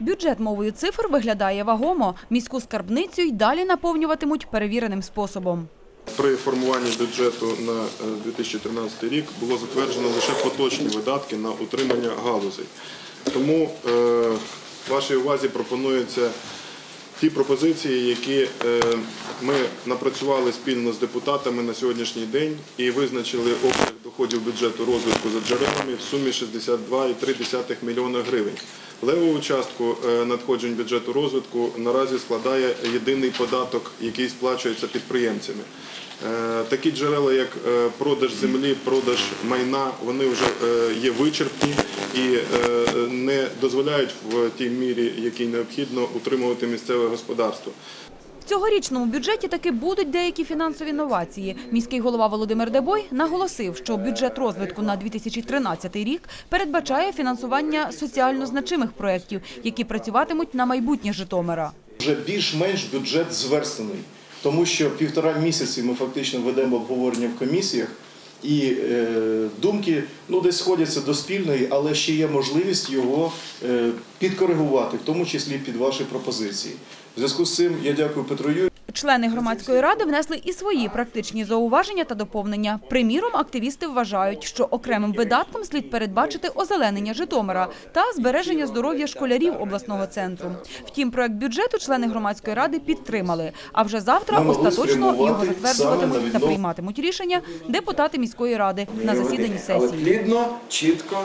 Бюджет мовою цифр виглядає вагомо. Міську скарбницю й далі наповнюватимуть перевіреним способом. При формуванні бюджету на е, 2013 рік було затверджено лише поточні видатки на утримання галузей. Тому е, вашій увазі пропонуються ті пропозиції, які е, ми напрацювали спільно з депутатами на сьогоднішній день і визначили обсяг доходів бюджету розвитку за джерелами в сумі 62,3 мільйона гривень. Леву частку е, надходжень бюджету розвитку наразі складає єдиний податок, який сплачується підприємцями. Е, Такі джерела, як е, продаж землі, продаж майна, вони вже є вичерпні і не дозволяють в тій мірі, якій необхідно, утримувати місцеве господарство. В цьогорічному бюджеті таки будуть деякі фінансові новації. Міський голова Володимир Дебой наголосив, що бюджет розвитку на 2013 рік передбачає фінансування соціально значимих проєктів, які працюватимуть на майбутнє Житомира. Вже більш-менш бюджет зверстаний, тому що півтора місяці ми фактично ведемо обговорення в комісіях, і е, думки ну, десь сходяться до спільної, але ще є можливість його е, підкоригувати, в тому числі під ваші пропозиції. В зв'язку з цим я дякую Петру Юрію. Члени громадської ради внесли і свої практичні зауваження та доповнення. Приміром, активісти вважають, що окремим видатком слід передбачити озеленення Житомира та збереження здоров'я школярів обласного центру. Втім, проект бюджету члени громадської ради підтримали. А вже завтра остаточно його затверджуватимуть та прийматимуть рішення депутати міської ради на засіданні сесії. чітко